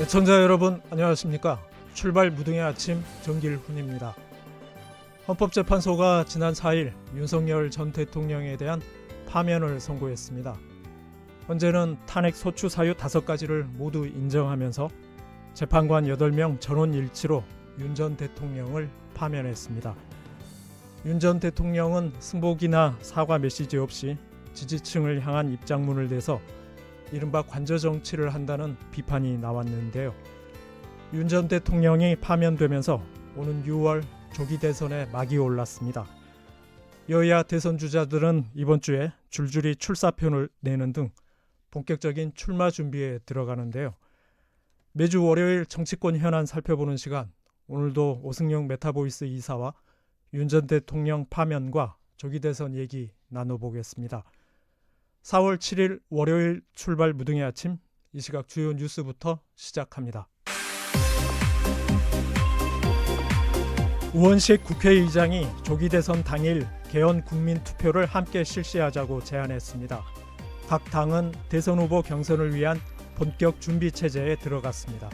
애청자 여러분 안녕하십니까? 출발 무등의 아침 정길훈입니다. 헌법재판소가 지난 4일 윤석열 전 대통령에 대한 파면을 선고했습니다. 현재는 탄핵 소추 사유 5가지를 모두 인정하면서 재판관 8명 전원 일치로 윤 전 대통령을 파면했습니다. 윤 전 대통령은 승복이나 사과 메시지 없이 지지층을 향한 입장문을 내서 이른바 관저 정치를 한다는 비판이 나왔는데요. 윤 전 대통령이 파면되면서 오는 6월 조기 대선에 막이 올랐습니다. 여야 대선 주자들은 이번 주에 줄줄이 출사표를 내는 등 본격적인 출마 준비에 들어가는데요. 매주 월요일 정치권 현안 살펴보는 시간 오늘도 오승용 메타보이스 이사와 윤 전 대통령 파면과 조기 대선 얘기 나눠보겠습니다. 4월 7일 월요일 출발 무등의 아침 이 시각 주요 뉴스부터 시작합니다. 우원식 국회의장이 조기 대선 당일 개헌 국민 투표를 함께 실시하자고 제안했습니다. 각 당은 대선 후보 경선을 위한 본격 준비 체제에 들어갔습니다.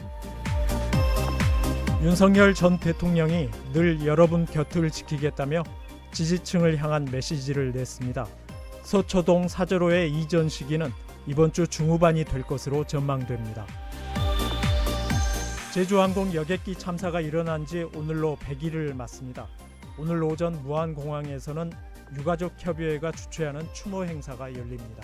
윤석열 전 대통령이 늘 여러분 곁을 지키겠다며 지지층을 향한 메시지를 냈습니다. 서초동 사저로의 이전 시기는 이번 주 중후반이 될 것으로 전망됩니다. 제주항공 여객기 참사가 일어난 지 오늘로 100일을 맞습니다. 오늘 오전 무안공항에서는 유가족 협의회가 주최하는 추모 행사가 열립니다.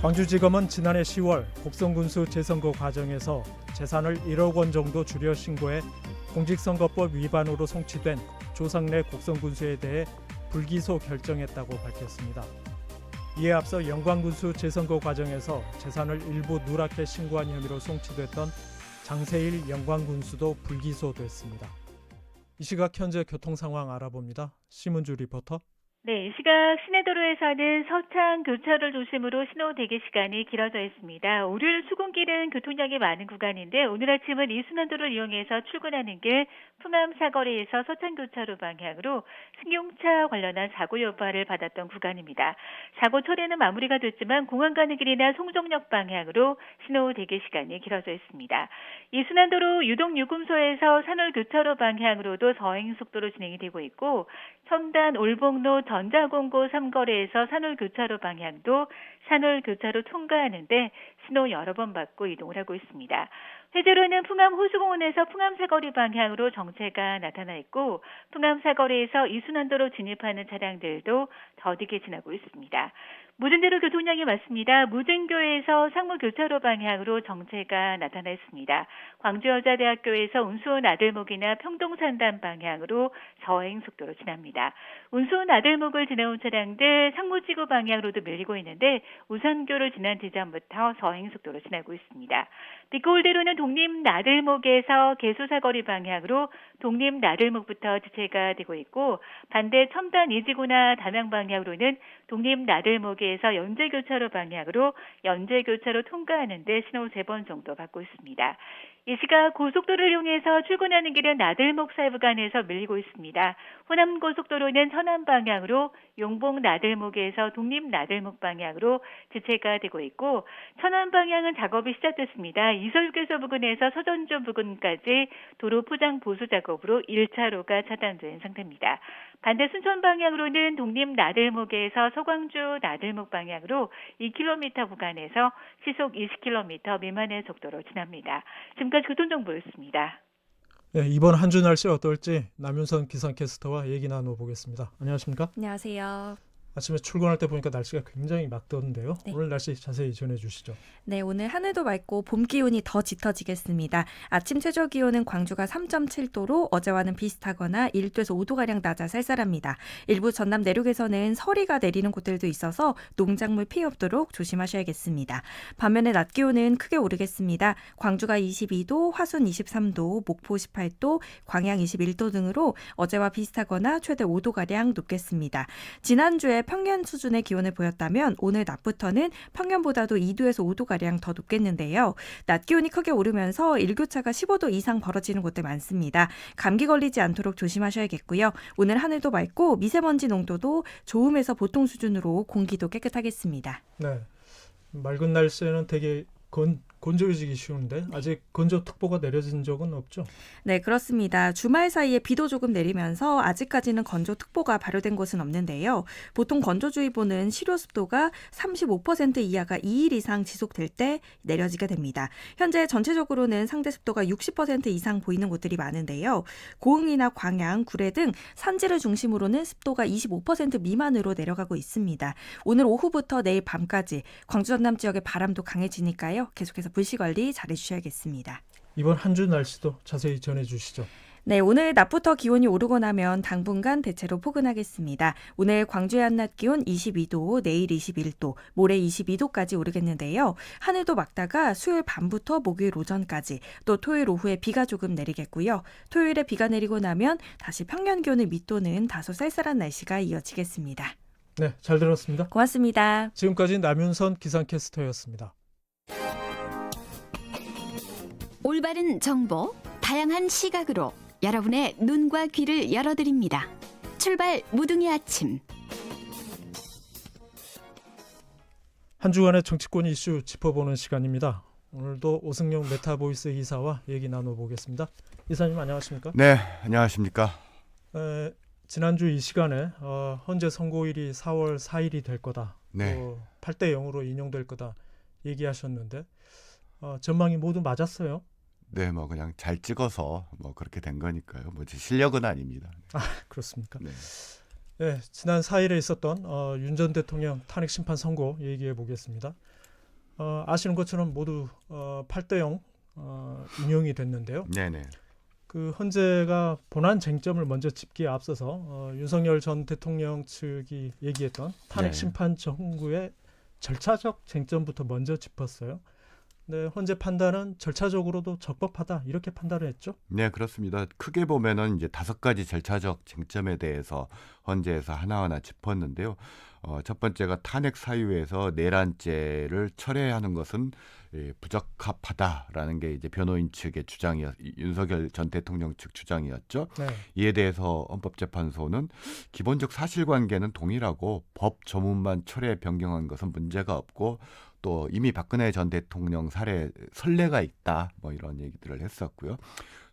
광주지검은 지난해 10월 곡성군수 재선거 과정에서 재산을 1억 원 정도 줄여 신고해 공직선거법 위반으로 송치된 조상래 곡성군수에 대해 불기소 결정했다고 밝혔습니다. 이에 앞서 영광군수 재선거 과정에서 재산을 일부 누락해 신고한 혐의로 송치됐던 장세일 영광군수도 불기소됐습니다. 이 시각 현재 교통 상황 알아봅니다. 심은주 리포터. 네, 이 시각 시내도로에서는 서창 교차로를 중심으로 신호 대기 시간이 길어져 있습니다. 오늘 수군길은 교통량이 많은 구간인데 오늘 아침은 이순환도를 이용해서 출근하는 길 풍암 사거리에서 서창 교차로 방향으로 승용차 관련한 사고 여파를 받았던 구간입니다. 사고 처리는 마무리가 됐지만 공항 가는 길이나 송정역 방향으로 신호 대기 시간이 길어져 있습니다. 이순환도로 유동 유금소에서 산울 교차로 방향으로도 서행 속도로 진행이 되고 있고 첨단 올봉로 전자공고 삼거리에서 산울 교차로 방향도 산울 교차로 통과하는데 신호 여러 번 받고 이동을 하고 있습니다. 회제로는 풍암 호수공원에서 풍암 사거리 방향으로 정체가 나타나 있고 풍암 사거리에서 이순환도로 진입하는 차량들도 더디게 지나고 있습니다. 무진대로 교통량이 많습니다. 무진교에서 상무교차로 방향으로 정체가 나타나 있습니다. 광주여자대학교에서 운수원 아들목이나 평동산단 방향으로 저행 속도로 지납니다. 운수원 아들목을 지나온 차량들 상무지구 방향으로도 밀리고 있는데 우선교를 지난 지점부터 저행 속도로 지나고 있습니다. 비꼬울대로는 독립 나들목에서 개수사거리 방향으로 독립 나들목부터 지체가 되고 있고 반대 첨단 이지구나 담양 방향으로는 독립 나들목에서 연제교차로 방향으로 연제교차로 통과하는데 신호 3번 정도 받고 있습니다. 이 시각 고속도로를 이용해서 출근하는 길은 나들목 사이 구간에서 밀리고 있습니다. 호남 고속도로는 서남 방향으로 용봉 나들목에서 독립 나들목 방향으로 지체가 되고 있고 천안 방향은 작업이 시작됐습니다. 이설교서 부근 에서 서전주 부근까지 도로 포장 보수 작업으로 1차로가 차단된 상태입니다. 반대 순천 방향으로는 독립 나들목에서 서광주 나들목 방향으로 2km 구간에서 시속 20km 미만의 속도로 지납니다. 지금까지 교통정보였습니다. 네, 이번 한 주 날씨 어떨지 남윤선 기상캐스터와 얘기 나눠보겠습니다. 안녕하십니까? 안녕하세요. 아침에 출근할 때 보니까 날씨가 굉장히 맑던데요. 네. 오늘 날씨 자세히 전해 주시죠. 네, 오늘 하늘도 맑고 봄 기온이 더 짙어지겠습니다. 아침 최저 기온은 광주가 3.7도로 어제와는 비슷하거나 1도에서 5도 가량 낮아 쌀쌀합니다. 일부 전남 내륙에서는 서리가 내리는 곳들도 있어서 농작물 피해 없도록 조심하셔야겠습니다. 반면에 낮 기온은 크게 오르겠습니다. 광주가 22도, 화순 23도, 목포 18도, 광양 21도 등으로 어제와 비슷하거나 최대 5도 가량 높겠습니다. 지난주에 평년 수준의 기온을 보였다면 오늘 낮부터는 평년보다도 2도에서 5도가량 더 높겠는데요. 낮 기온이 크게 오르면서 일교차가 15도 이상 벌어지는 곳들 많습니다. 감기 걸리지 않도록 조심하셔야겠고요. 오늘 하늘도 맑고 미세먼지 농도도 좋음에서 보통 수준으로 공기도 깨끗하겠습니다. 네, 맑은 날씨에는 되게 건, 건조해지기 쉬운데 아직 건조특보가 내려진 적은 없죠? 네, 그렇습니다. 주말 사이에 비도 조금 내리면서 아직까지는 건조특보가 발효된 곳은 없는데요. 보통 건조주의보는 실효 습도가 35% 이하가 2일 이상 지속될 때 내려지게 됩니다. 현재 전체적으로는 상대 습도가 60% 이상 보이는 곳들이 많은데요. 고흥이나 광양, 구례 등 산지를 중심으로는 습도가 25% 미만으로 내려가고 있습니다. 오늘 오후부터 내일 밤까지 광주 전남 지역의 바람도 강해지니까요. 계속해서 불씨 관리 잘해 주셔야겠습니다. 이번 한 주 날씨도 자세히 전해 주시죠. 네, 오늘 낮부터 기온이 오르고 나면 당분간 대체로 포근하겠습니다. 오늘 광주의 한낮 기온 22도, 내일 21도, 모레 22도까지 오르겠는데요. 하늘도 막다가 수요일 밤부터 목요일 오전까지, 또 토요일 오후에 비가 조금 내리겠고요. 토요일에 비가 내리고 나면 다시 평년 기온을 밑도는 다소 쌀쌀한 날씨가 이어지겠습니다. 네, 잘 들었습니다. 고맙습니다. 지금까지 남윤선 기상캐스터였습니다. 올바른 정보, 다양한 시각으로 여러분의 눈과 귀를 열어드립니다. 출발 무등의 아침. 한 주간의 정치권 이슈 짚어보는 시간입니다. 오늘도 오승용 메타보이스 이사와 얘기 나눠보겠습니다. 이사님 안녕하십니까? 네, 안녕하십니까? 에, 지난주 이 시간에 어, 헌재 선고일이 4월 4일이 될 거다. 네. 또 8대 0으로 인용될 거다 얘기하셨는데 어, 전망이 모두 맞았어요. 네, 뭐 그냥 잘 찍어서 뭐 그렇게 된 거니까요. 뭐 제 실력은 아닙니다. 그렇습니까? 네. 네, 지난 4일에 있었던 어, 윤전 대통령 탄핵 심판 선고 얘기해 보겠습니다. 어, 아시는 것처럼 모두 어, 8대 0 어, 인용이 됐는데요. 네, 네. 그 헌재가 본안 쟁점을 먼저 짚기에 앞서서 어, 윤석열 전 대통령 측이 얘기했던 탄핵 네. 심판 정구의 절차적 쟁점부터 먼저 짚었어요. 네, 헌재 판단은 절차적으로도 적법하다 이렇게 판단을 했죠. 네, 그렇습니다. 크게 보면은 이제 다섯 가지 절차적 쟁점에 대해서 헌재에서 하나하나 짚었는데요. 어, 첫 번째가 탄핵 사유에서 내란죄를 철회하는 것은 예, 부적합하다라는 게 이제 변호인 측의 주장이었 윤석열 전 대통령 측 주장이었죠. 네, 이에 대해서 헌법재판소는 기본적 사실관계는 동일하고 법 조문만 철회 변경한 것은 문제가 없고 또 이미 박근혜 전 대통령 사례 선례가 있다 뭐 이런 얘기들을 했었고요.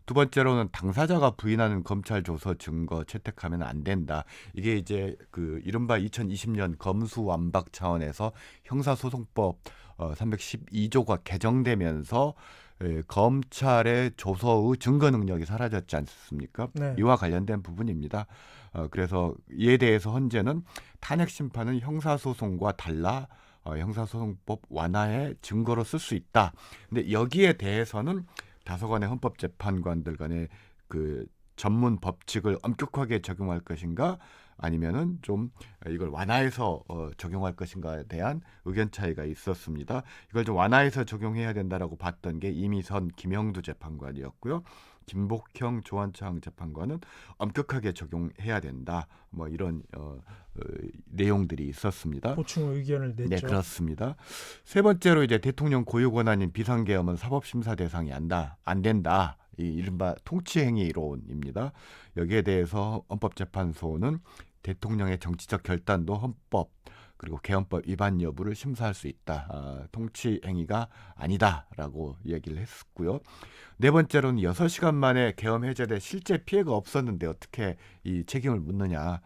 두 번째로는 당사자가 부인하는 검찰 조서 증거 채택하면 안 된다. 이게 이제 그 이른바 2020년 검수 완박 차원에서 형사소송법 어, 312조가 개정되면서 에, 검찰의 조서의 증거 능력이 사라졌지 않습니까? 네. 이와 관련된 부분입니다. 어, 그래서 이에 대해서 헌재는 탄핵 심판은 형사소송과 달라 어, 형사소송법 완화의 증거로 쓸 수 있다. 근데 여기에 대해서는 다소간의 헌법재판관들 간의 그 전문 법칙을 엄격하게 적용할 것인가 아니면은 좀 이걸 완화해서 어, 적용할 것인가에 대한 의견 차이가 있었습니다. 이걸 좀 완화해서 적용해야 된다라고 봤던 게 이미선 김영두 재판관이었고요. 김복형 조한창 재판관은 엄격하게 적용해야 된다. 뭐 이런 어, 어, 내용들이 있었습니다. 보충 의견을 냈죠. 네, 그렇습니다. 세 번째로 이제 대통령 고유 권한인 비상계엄은 사법심사 대상이 안다, 안 된다. 이 이른바 통치행위 이론입니다. 여기에 대해서 헌법재판소는 대통령의 정치적 결단도 헌법 그리고 개헌법 위반 여부를 심사할 수 있다. 아, 통치 행위가 아니다라고 얘기를 했고요. 네 번째로는 여섯 시간 만에 계엄 해제돼 실제 피해가 없었는데 어떻게 이 책임을 묻느냐.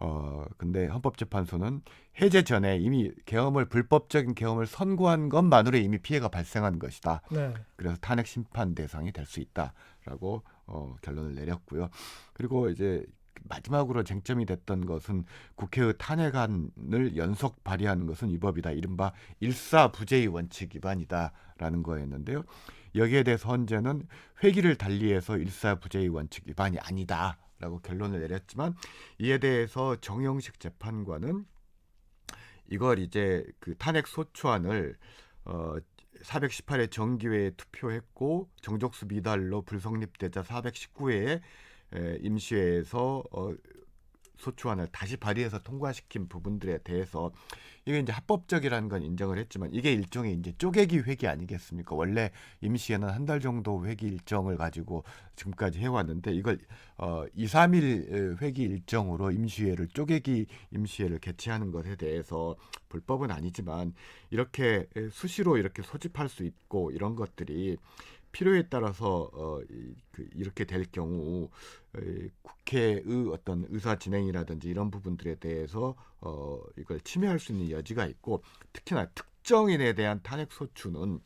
어, 근데 헌법재판소는 해제 전에 이미 계엄을 불법적인 계엄을 선고한 것만으로 이미 피해가 발생한 것이다. 네, 그래서 탄핵 심판 대상이 될 수 있다라고 어, 결론을 내렸고요. 그리고 이제 마지막으로 쟁점이 됐던 것은 국회의 탄핵안을 연속 발의하는 것은 위법이다. 이른바 일사부재의 원칙 위반이다라는 거였는데요. 여기에 대해서 헌재는 회기를 달리해서 일사부재의 원칙 위반이 아니다라고 결론을 내렸지만 이에 대해서 정영식 재판관은 이걸 이제 그 탄핵 소추안을 어 418회 정기회에 투표했고 정족수 미달로 불성립되자 419회에 에, 임시회에서 어, 소추안을 다시 발의해서 통과시킨 부분들에 대해서 이게 이제 합법적이라는 건 인정을 했지만 이게 일종의 이제 쪼개기 회기 아니겠습니까? 원래 임시회는 한 달 정도 회기 일정을 가지고 지금까지 해왔는데 이걸 어 2, 3일 회기 일정으로 임시회를 쪼개기 임시회를 개최하는 것에 대해서 불법은 아니지만 이렇게 수시로 이렇게 소집할 수 있고 이런 것들이 필요에 따라서 어, 이, 그, 이렇게 될 경우 에, 국회의 어떤 의사 진행이라든지 이런 부분들에 대해서 어, 이걸 침해할 수 있는 여지가 있고 특히나 특정인에 대한 탄핵 소추는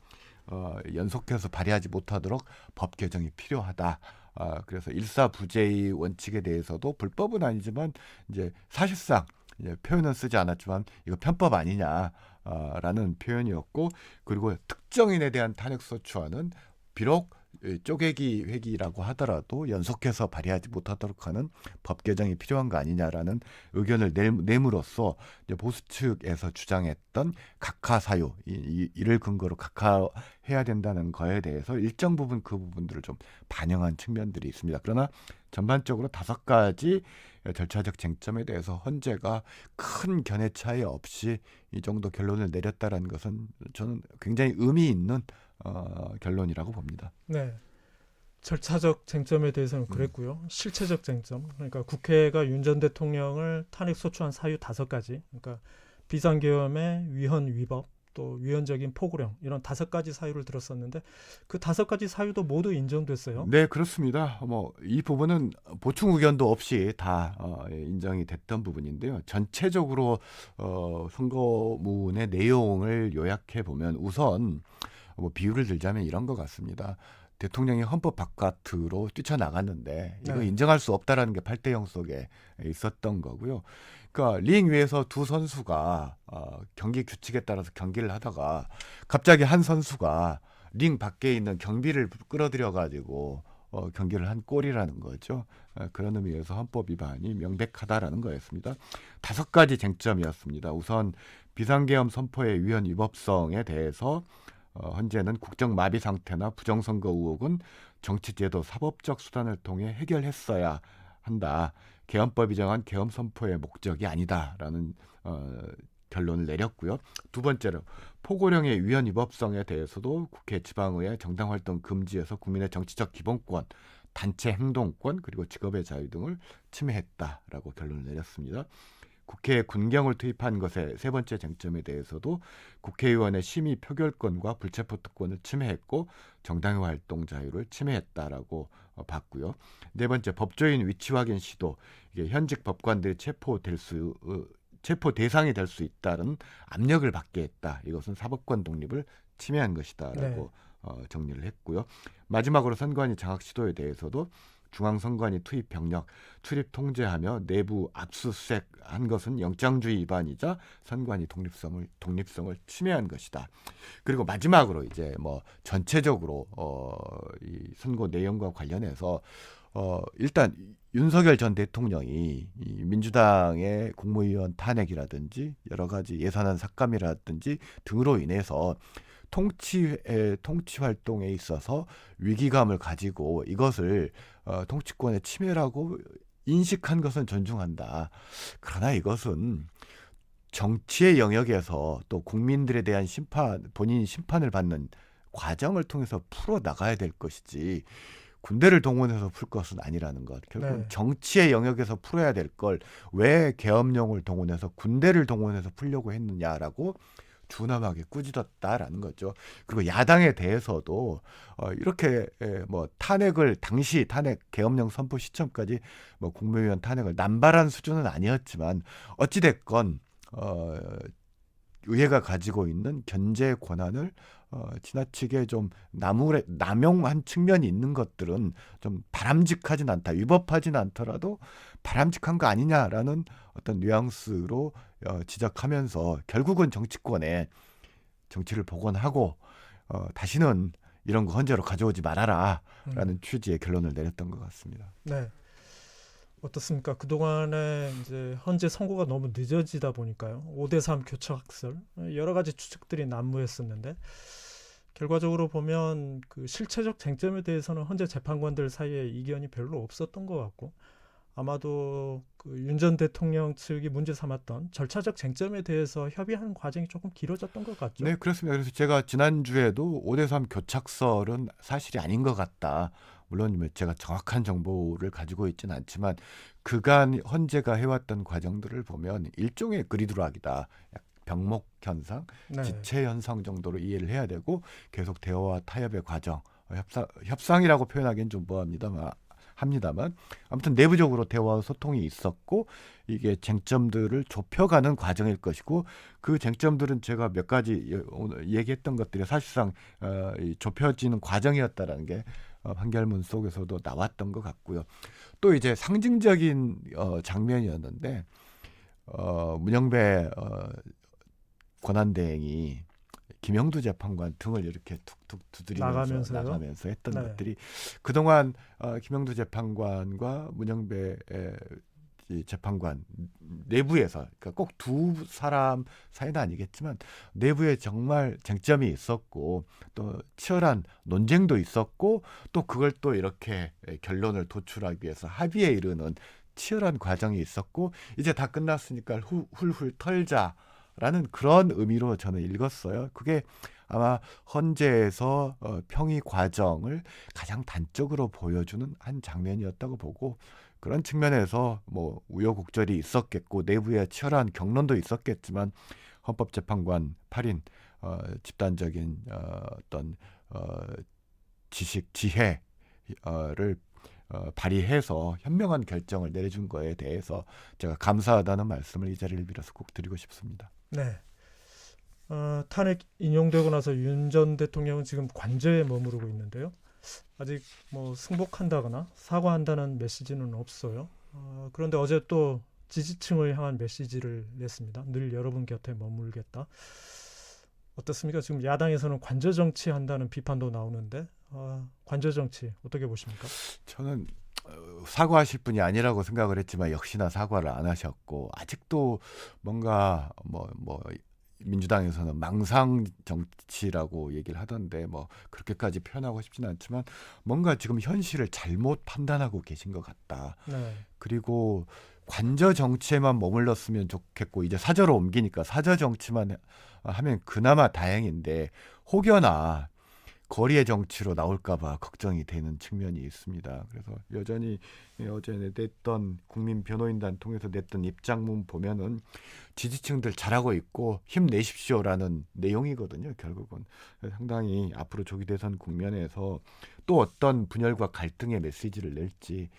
어, 연속해서 발의하지 못하도록 법 개정이 필요하다. 아, 그래서 일사부재의 원칙에 대해서도 불법은 아니지만 이제 사실상 이제 표현은 쓰지 않았지만 이거 편법 아니냐. 아, 라는 표현이었고 그리고 특정인에 대한 탄핵 소추안은 비록 이 쪼개기 회기라고 하더라도 연속해서 발의하지 못하도록 하는 법 개정이 필요한 거 아니냐라는 의견을 내, 내므로써 보수 측에서 주장했던 각하 사유 이를 근거로 각하해야 된다는 거에 대해서 일정 부분 그 부분들을 좀 반영한 측면들이 있습니다. 그러나 전반적으로 다섯 가지 절차적 쟁점에 대해서 헌재가 큰 견해 차이 없이 이 정도 결론을 내렸다라는 것은 저는 굉장히 의미 있는 어, 결론이라고 봅니다. 네. 절차적 쟁점에 대해서는 그랬고요. 실체적 쟁점, 그러니까 국회가 윤 전 대통령을 탄핵 소추한 사유 다섯 가지, 그러니까 비상계엄의 위헌 위법, 또 위헌적인 포고령 이런 다섯 가지 사유를 들었었는데 그 다섯 가지 사유도 모두 인정됐어요. 네, 그렇습니다. 뭐 이 부분은 보충 의견도 없이 다 어, 예, 인정이 됐던 부분인데요. 전체적으로 어, 선거문의 내용을 요약해 보면 우선 뭐 비유를 들자면 이런 것 같습니다. 대통령이 헌법 바깥으로 뛰쳐나갔는데 이거 네. 인정할 수 없다라는 게 8대 0 속에 있었던 거고요. 그러니까 링 위에서 두 선수가 어, 경기 규칙에 따라서 경기를 하다가 갑자기 한 선수가 링 밖에 있는 경비를 끌어들여 가지고 어, 경기를 한 꼴이라는 거죠. 어, 그런 의미에서 헌법 위반이 명백하다라는 거였습니다. 다섯 가지 쟁점이었습니다. 우선 비상계엄 선포의 위헌 위법성에 대해서 어, 현재는 국정 마비 상태나 부정선거 의혹은 정치제도 사법적 수단을 통해 해결했어야 한다. 계엄법이 정한 계엄 선포의 목적이 아니다라는 어, 결론을 내렸고요. 두 번째로 포고령의 위헌 위법성에 대해서도 국회 지방의회 정당 활동 금지에서 국민의 정치적 기본권, 단체 행동권 그리고 직업의 자유 등을 침해했다라고 결론을 내렸습니다. 국회에 군경을 투입한 것의 세 번째 쟁점에 대해서도 국회의원의 심의 표결권과 불체포 특권을 침해했고 정당의 활동 자유를 침해했다라고 어, 봤고요. 네 번째 법조인 위치 확인 시도 이게 현직 법관들이 체포될 수 어, 체포 대상이 될 수 있다는 압력을 받게 했다. 이것은 사법권 독립을 침해한 것이다라고 네. 어, 정리를 했고요. 마지막으로 선관위 장악 시도에 대해서도 중앙선관위 투입 병력 출입 통제하며 내부 압수수색 한 것은 영장주의 위반이자 선관위 독립성을 독립성을 침해한 것이다. 그리고 마지막으로 이제 뭐 전체적으로 어이 선거 내용과 관련해서 어 일단 윤석열 전 대통령이 이 민주당의 국무위원 탄핵이라든지 여러 가지 예산안 삭감이라든지 등으로 인해서 통치 에, 통치 활동에 있어서 위기감을 가지고 이것을 어, 통치권의 침해라고 인식한 것은 존중한다. 그러나 이것은 정치의 영역에서 또 국민들에 대한 심판, 본인이 심판을 받는 과정을 통해서 풀어 나가야 될 것이지 군대를 동원해서 풀 것은 아니라는 것. 결국 네. 정치의 영역에서 풀어야 될 걸 왜 계엄령을 동원해서 군대를 동원해서 풀려고 했느냐라고 준엄하게 꾸짖었다라는 거죠. 그리고 야당에 대해서도 어, 이렇게 에, 뭐 탄핵을 당시 탄핵 계엄령 선포 시점까지 뭐 국무위원 탄핵을 남발한 수준은 아니었지만 어찌 됐건 어, 의회가 가지고 있는 견제 권한을 어, 지나치게 좀 나무래, 남용한 측면이 있는 것들은 좀 바람직하진 않다. 위법하진 않더라도 바람직한 거 아니냐라는 어떤 뉘앙스로 어, 지적하면서 결국은 정치권에 정치를 복원하고 어, 다시는 이런 거 헌재로 가져오지 말아라라는 음. 취지의 결론을 내렸던 것 같습니다. 네. 어떻습니까? 그동안에 이제 현재 선고가 너무 늦어지다 보니까요. 5대 3 교차 학설 여러 가지 추측들이 난무했었는데 결과적으로 보면 그 실체적 쟁점에 대해서는 현재 재판관들 사이에 이견이 별로 없었던 것 같고 아마도 그 그 윤 전 대통령 측이 문제 삼았던 절차적 쟁점에 대해서 협의하는 과정이 조금 길어졌던 것 같죠. 네, 그렇습니다. 그래서 제가 지난주에도 5대3 교착설은 사실이 아닌 것 같다. 물론 뭐 제가 정확한 정보를 가지고 있지는 않지만 그간 헌재가 해왔던 과정들을 보면 일종의 그리드락이다. 약 병목 현상, 네. 지체 현상 정도로 이해를 해야 되고 계속 대화와 타협의 과정, 어, 협상, 협상이라고 표현하기는 좀 뭐합니다만 합니다만 아무튼 내부적으로 대화와 소통이 있었고 이게 쟁점들을 좁혀가는 과정일 것이고 그 쟁점들은 제가 몇 가지 여- 오늘 얘기했던 것들이 사실상 어, 이 좁혀지는 과정이었다라는 게 어, 판결문 속에서도 나왔던 것 같고요. 또 이제 상징적인 어, 장면이었는데 어, 문영배 어, 권한대행이 김영두 재판관 등을 이렇게 툭툭 두드리면서 나가면서요? 나가면서 했던 네. 것들이 그동안 어, 김영두 재판관과 문영배 재판관 내부에서 그러니까 꼭 두 사람 사이는 아니겠지만 내부에 정말 쟁점이 있었고 또 치열한 논쟁도 있었고 또 그걸 또 이렇게 결론을 도출하기 위해서 합의에 이르는 치열한 과정이 있었고 이제 다 끝났으니까 후, 훌훌 털자 라는 그런 의미로 저는 읽었어요. 그게 아마 헌재에서 어, 평의 과정을 가장 단적으로 보여주는 한 장면이었다고 보고 그런 측면에서 뭐 우여곡절이 있었겠고 내부에 치열한 경론도 있었겠지만 헌법재판관 8인 어, 집단적인 어, 어떤 어, 지식 지혜를 어, 발휘해서 현명한 결정을 내려준 거에 대해서 제가 감사하다는 말씀을 이 자리를 빌어서 꼭 드리고 싶습니다. 네. 어, 탄핵 인용되고 나서 윤 전 대통령은 지금 관저에 머무르고 있는데요. 아직 뭐 승복한다거나 사과한다는 메시지는 없어요. 어, 그런데 어제 또 지지층을 향한 메시지를 냈습니다. 늘 여러분 곁에 머물겠다. 어떻습니까? 지금 야당에서는 관저 정치 한다는 비판도 나오는데 어, 관저 정치 어떻게 보십니까? 저는 어, 사과하실 분이 아니라고 생각을 했지만 역시나 사과를 안 하셨고 아직도 뭔가 뭐뭐 민주당에서는 망상 정치라고 얘기를 하던데 뭐 그렇게까지 표현하고 싶지는 않지만 뭔가 지금 현실을 잘못 판단하고 계신 것 같다. 네. 그리고 관저 정치에만 머물렀으면 좋겠고 이제 사저로 옮기니까 사저 정치만 하면 그나마 다행인데 혹여나 거리의 정치로 나올까봐 걱정이 되는 측면이 있습니다. 그래서 여전히 어제 냈던 국민 변호인단 통해서 냈던 입장문 보면은 지지층들 잘하고 있고 힘내십시오라는 내용이거든요. 결국은 상당히 앞으로 조기 대선 국면에서 또 어떤 분열과 갈등의 메시지를 낼지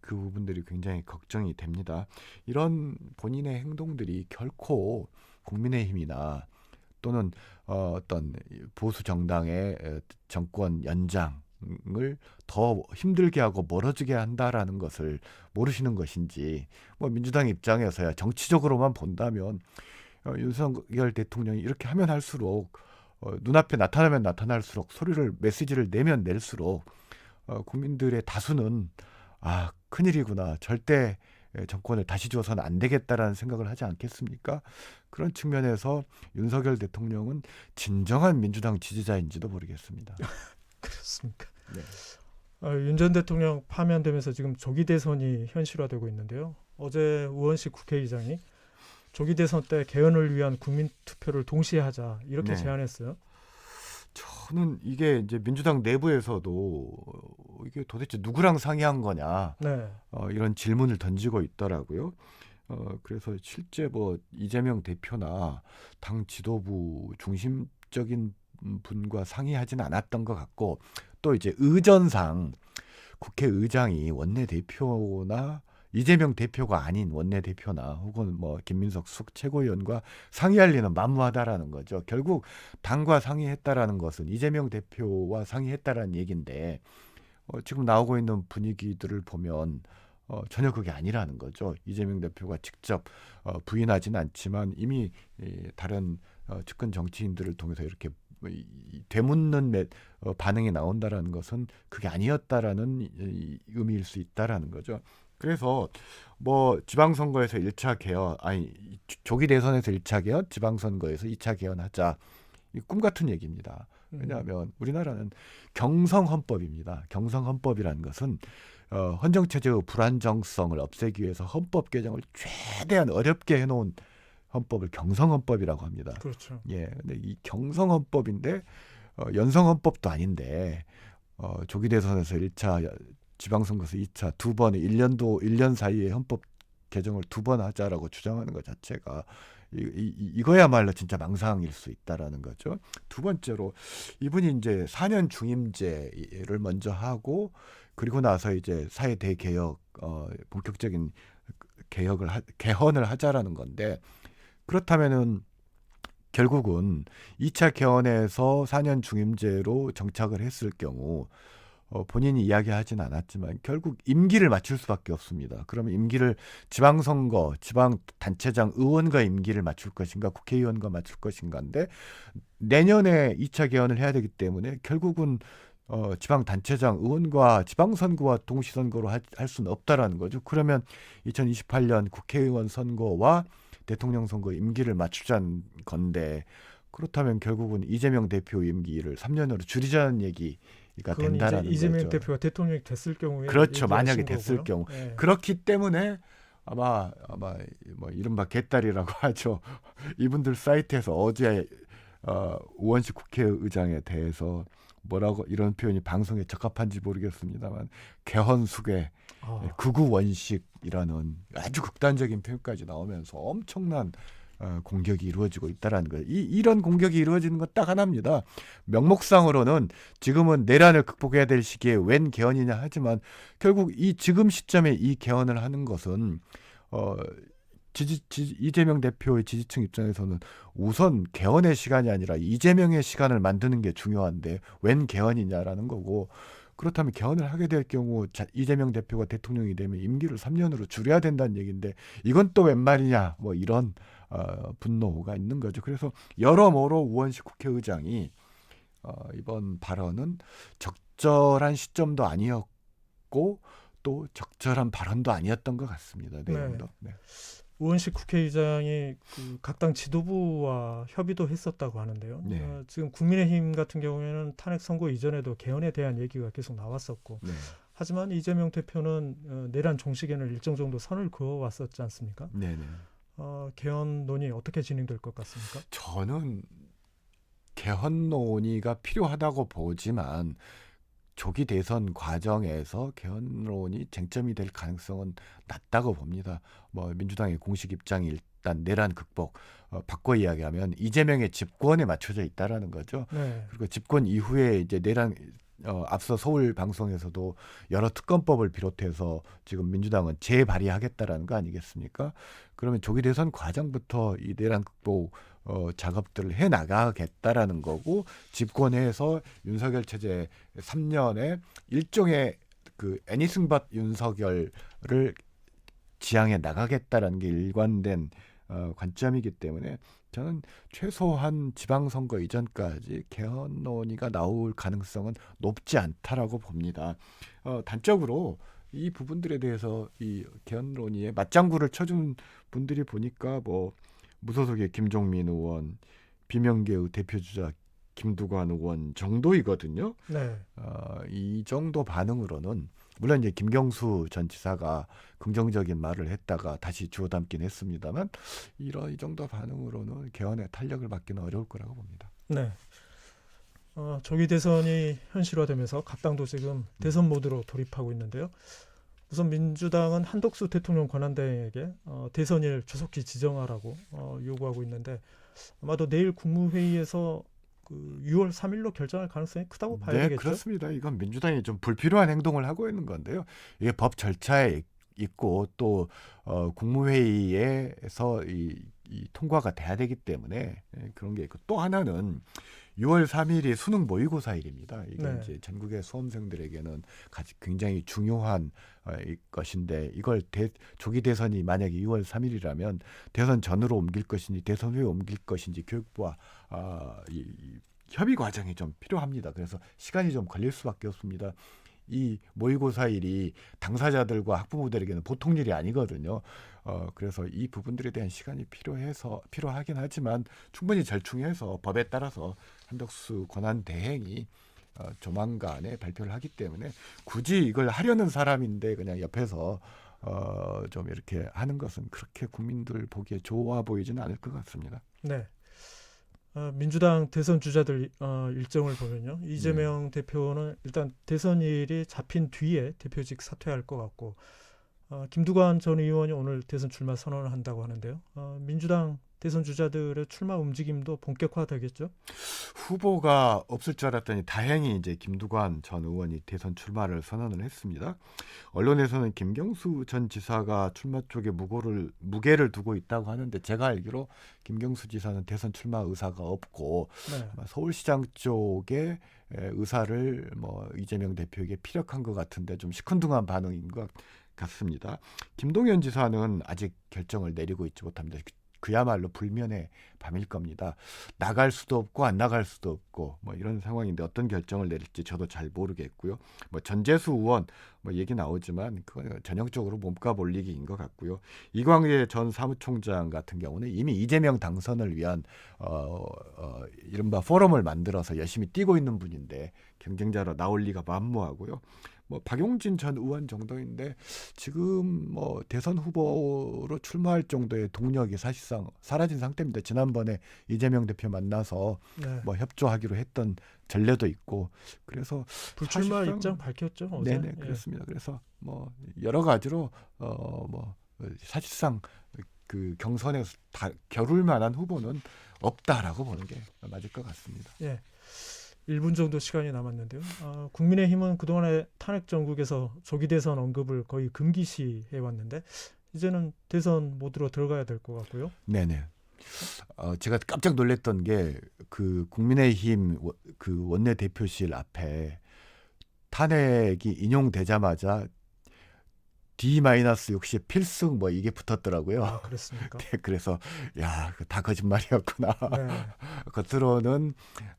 그 부분들이 굉장히 걱정이 됩니다. 이런 본인의 행동들이 결코 국민의힘이나 또는 어, 어떤 보수 정당의 에, 정권 연장을 더 힘들게 하고 멀어지게 한다라는 것을 모르시는 것인지 뭐 민주당 입장에서야 정치적으로만 본다면 어, 윤석열 대통령이 이렇게 하면 할수록 어, 눈앞에 나타나면 나타날수록 소리를 메시지를 내면 낼수록 어, 국민들의 다수는 아 큰일이구나. 절대 에, 정권을 다시 줘서는 안 되겠다라는 생각을 하지 않겠습니까? 그런 측면에서 윤석열 대통령은 진정한 민주당 지지자인지도 모르겠습니다. 그렇습니까? 네. 어, 윤전 대통령 파면되면서 지금 조기 대선이 현실화되고 있는데요. 어제 우원식 국회의장이 조기 대선 때 개헌을 위한 국민 투표를 동시에 하자 이렇게 네. 제안했어요. 저는 이게 이제 민주당 내부에서도 이게 도대체 누구랑 상의한 거냐 네. 어, 이런 질문을 던지고 있더라고요. 어, 그래서 실제 뭐 이재명 대표나 당 지도부 중심적인 분과 상의하지는 않았던 것 같고 또 이제 의전상 국회의장이 원내 대표나 이재명 대표가 아닌 원내 대표나 혹은 뭐 김민석 숙 최고위원과 상의할 리는 만무하다라는 거죠. 결국 당과 상의했다라는 것은 이재명 대표와 상의했다라는 얘기인데 어, 지금 나오고 있는 분위기들을 보면 어, 전혀 그게 아니라는 거죠. 이재명 대표가 직접 어, 부인하지는 않지만 이미 이, 다른 어, 측근 정치인들을 통해서 이렇게 이, 이 되묻는 매, 어, 반응이 나온다라는 것은 그게 아니었다라는 이, 이, 의미일 수 있다라는 거죠. 그래서 뭐 지방선거에서 1차 개헌 아니 조- 조기 대선에서 1차 개헌, 지방선거에서 2차 개헌하자 이꿈 같은 얘기입니다. 음. 왜냐하면 우리나라는 경성 헌법입니다. 경성 헌법이라는 것은 어, 헌정 체제의 불안정성을 없애기 위해서 헌법 개정을 최대한 어렵게 해놓은 헌법을 경성 헌법이라고 합니다. 그렇죠. 예, 근데 이 경성 헌법인데 어, 연성 헌법도 아닌데 어, 조기 대선에서 1차 지방선거에서 2차 두 번에 1년도 1년 사이에 헌법 개정을 두 번 하자라고 주장하는 것 자체가 이, 이, 이거야말로 진짜 망상일 수 있다라는 거죠. 두 번째로 이분이 이제 4년 중임제를 먼저 하고 그리고 나서 이제 사회 대개혁 어 본격적인 개혁을 하, 개헌을 하자라는 건데 그렇다면은 결국은 2차 개헌에서 4년 중임제로 정착을 했을 경우 어, 본인이 이야기하진 않았지만 결국 임기를 맞출 수밖에 없습니다. 그러면 임기를 지방선거, 지방단체장 의원과 임기를 맞출 것인가, 국회의원과 맞출 것인가인데 내년에 2차 개헌을 해야 되기 때문에 결국은 어, 지방단체장 의원과 지방선거와 동시선거로 할, 할 수는 없다라는 거죠. 그러면 2028년 국회의원 선거와 대통령 선거 임기를 맞추자는 건데 그렇다면 결국은 이재명 대표 임기를 3년으로 줄이자는 얘기가 이제 된다라는 이재명 거죠. 대표가 대통령이 됐을 경우에 그렇죠. 만약에 됐을 거고요. 경우. 예. 그렇기 때문에 아마 아마 뭐 이른바 개딸이라고 하죠. 이분들 사이트에서 어제 어, 우원식 국회의장에 대해서 뭐라고 이런 표현이 방송에 적합한지 모르겠습니다만 개헌수계 아, 네, 극우 원식이라는 아주 극단적인 표현까지 나오면서 엄청난 어, 공격이 이루어지고 있다라는 거예요. 이, 이런 공격이 이루어지는 건 딱 하나입니다. 명목상으로는 지금은 내란을 극복해야 될 시기에 웬 개헌이냐 하지만 결국 이 지금 시점에 이 개헌을 하는 것은 어, 지지, 지지, 이재명 대표의 지지층 입장에서는 우선 개헌의 시간이 아니라 이재명의 시간을 만드는 게 중요한데 웬 개헌이냐라는 거고 그렇다면 개헌을 하게 될 경우 자, 이재명 대표가 대통령이 되면 임기를 3년으로 줄여야 된다는 얘기인데 이건 또 웬 말이냐 뭐 이런 어, 분노가 있는 거죠. 그래서 여러모로 우원식 국회의장이 어, 이번 발언은 적절한 시점도 아니었고 또 적절한 발언도 아니었던 것 같습니다. 내용도. 네. 우원식 국회의장이 그 각당 지도부와 협의도 했었다고 하는데요. 네. 어, 지금 국민의힘 같은 경우에는 탄핵 선고 이전에도 개헌에 대한 얘기가 계속 나왔었고, 네. 하지만 이재명 대표는 어, 내란 종식에는 일정 정도 선을 그어 왔었지 않습니까? 네, 네. 어, 개헌 논의 어떻게 진행될 것 같습니까? 저는 개헌 논의가 필요하다고 보지만 조기 대선 과정에서 개헌론이 쟁점이 될 가능성은 낮다고 봅니다. 뭐 민주당의 공식 입장이 일단 내란 극복, 어, 바꿔 이야기하면 이재명의 집권에 맞춰져 있다라는 거죠. 네. 그리고 집권 이후에 이제 내란 어, 앞서 서울 방송에서도 여러 특검법을 비롯해서 지금 민주당은 재발의하겠다라는 거 아니겠습니까? 그러면 조기 대선 과정부터 이 내란 극복 어, 작업들을 해 나가겠다라는 거고 집권해서 윤석열 체제 3년에 일종의 그 애니승밭 윤석열을 지향해 나가겠다라는 게 일관된 어, 관점이기 때문에 저는 최소한 지방선거 이전까지 개헌 논의가 나올 가능성은 높지 않다라고 봅니다. 어, 단적으로 이 부분들에 대해서 이 개헌 논의에 맞장구를 쳐준 분들이 보니까 뭐 무소속의 김종민 의원, 비명계의 대표주자 김두관 의원 정도이거든요. 네. 어, 이 정도 반응으로는 물론 이제 김경수 전 지사가 긍정적인 말을 했다가 다시 주워 담긴 했습니다만 이런 이 정도 반응으로는 개헌에 탄력을 받기는 어려울 거라고 봅니다. 네. 어, 조기 대선이 현실화되면서 각 당도 지금 대선 모드로 돌입하고 있는데요. 우선 민주당은 한덕수 대통령 권한대행에게 어, 대선일 조속히 지정하라고 어, 요구하고 있는데 아마도 내일 국무회의에서 그 6월 3일로 결정할 가능성이 크다고 봐야 네, 되겠죠. 그렇습니다. 이건 민주당이 좀 불필요한 행동을 하고 있는 건데요. 이게 법 절차에 있고 또 어, 국무회의에서 이, 이 통과가 돼야 되기 때문에 예, 그런 게 있고 또 하나는 6월 3일이 수능 모의고사일입니다. 이게 네. 이제 전국의 수험생들에게는 굉장히 중요한 어, 이 것인데 이걸 대, 조기 대선이 만약에 2월 3일이라면 대선 전으로 옮길 것인지 대선 후에 옮길 것인지 교육부와 아, 이, 이 협의 과정이 좀 필요합니다. 그래서 시간이 좀 걸릴 수밖에 없습니다. 이 모의고사 일이 당사자들과 학부모들에게는 보통 일이 아니거든요. 어, 그래서 이 부분들에 대한 시간이 필요해서 필요하긴 하지만 충분히 절충해서 법에 따라서 한덕수 권한 대행이 어, 조만간에 발표를 하기 때문에 굳이 이걸 하려는 사람인데 그냥 옆에서 어, 좀 이렇게 하는 것은 그렇게 국민들 보기에 좋아 보이지는 않을 것 같습니다. 네. 어, 민주당 대선 주자들 어, 일정을 보면요. 이재명 대표는 일단 대선 일이 잡힌 뒤에 대표직 사퇴할 것 같고 어, 김두관 전 의원이 오늘 대선 출마 선언을 한다고 하는데요. 어, 민주당 대선 주자들의 출마 움직임도 본격화되겠죠. 후보가 없을 줄 알았더니 다행히 이제 김두관 전 의원이 대선 출마를 선언을 했습니다. 언론에서는 김경수 전 지사가 출마 쪽에 무고를 무게를 두고 있다고 하는데 제가 알기로 김경수 지사는 대선 출마 의사가 없고 네. 서울시장 쪽에 에, 의사를 뭐 이재명 대표에게 피력한 것 같은데 좀 시큰둥한 반응인 것 같습니다. 김동연 지사는 아직 결정을 내리고 있지 못합니다. 그- 그야말로 불면의 밤일 겁니다. 나갈 수도 없고 안 나갈 수도 없고 뭐 이런 상황인데 어떤 결정을 내릴지 저도 잘 모르겠고요. 뭐 전재수 의원 뭐 얘기 나오지만 그건 전형적으로 몸값 올리기인 것 같고요. 이광재 전 사무총장 같은 경우는 이미 이재명 당선을 위한 어, 어, 이른바 포럼을 만들어서 열심히 뛰고 있는 분인데 경쟁자로 나올 리가 만무하고요. 뭐 박용진 전 의원 정도인데 지금 뭐 대선 후보로 출마할 정도의 동력이 사실상 사라진 상태입니다. 지난번에 이재명 대표 만나서 네. 뭐 협조하기로 했던 전례도 있고 그래서 불출마 사실상- 입장 밝혔죠. 어제. 네네 예. 그렇습니다. 그래서 뭐 여러 가지로 어뭐 사실상 그 경선에서 다 겨룰 만한 후보는 없다라고 보는 게 맞을 것 같습니다. 예. 1분 정도 시간이 남았는데요. 아, 국민의힘은 그동안에 탄핵 정국에서 조기 대선 언급을 거의 금기시해 왔는데 이제는 대선 모드로 들어가야 될 것 같고요. 네네. 어, 제가 깜짝 놀랐던 게 그 국민의힘 워- 그 원내 대표실 앞에 탄핵이 인용되자마자 D-60 필승 뭐 이게 붙었더라고요. 아, 그랬습니까? 네, 그래서 야, 그다 거짓말이었구나. 네. 겉으로는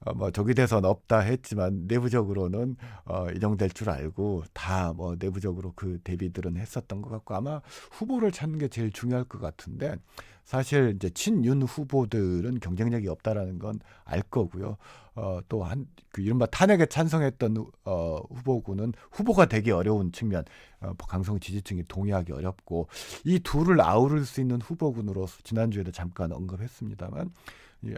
어, 뭐 조기 대선 없다 했지만 내부적으로는 어, 인용될 줄 알고 다 뭐 내부적으로 그 대비들은 했었던 것 같고 아마 후보를 찾는 게 제일 중요할 것 같은데 사실 이제 친윤 후보들은 경쟁력이 없다라는 건 알 거고요. 어, 또한 그 이른바 탄핵에 찬성했던 후- 어, 후보군은 후보가 되기 어려운 측면, 어, 강성 지지층이 동의하기 어렵고 이 둘을 아우를 수 있는 후보군으로 지난주에도 잠깐 언급했습니다만 이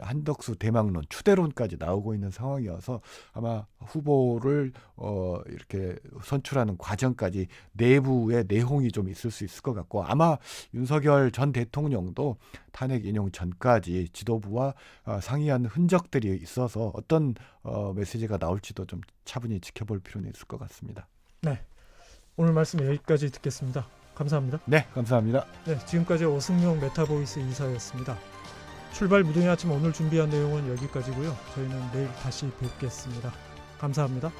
한덕수 대망론 추대론까지 나오고 있는 상황이어서 아마 후보를 어 이렇게 선출하는 과정까지 내부의 내홍이 좀 있을 수 있을 것 같고 아마 윤석열 전 대통령도 탄핵 인용 전까지 지도부와 어, 상의한 흔적들이 있어서 어떤 어 메시지가 나올지도 좀 차분히 지켜볼 필요는 있을 것 같습니다. 오늘 말씀 여기까지 듣겠습니다. 감사합니다. 네, 감사합니다. 네, 지금까지 오승용 메타보이스 이사였습니다. 출발 무등의 아침 오늘 준비한 내용은 여기까지고요. 저희는 내일 다시 뵙겠습니다. 감사합니다.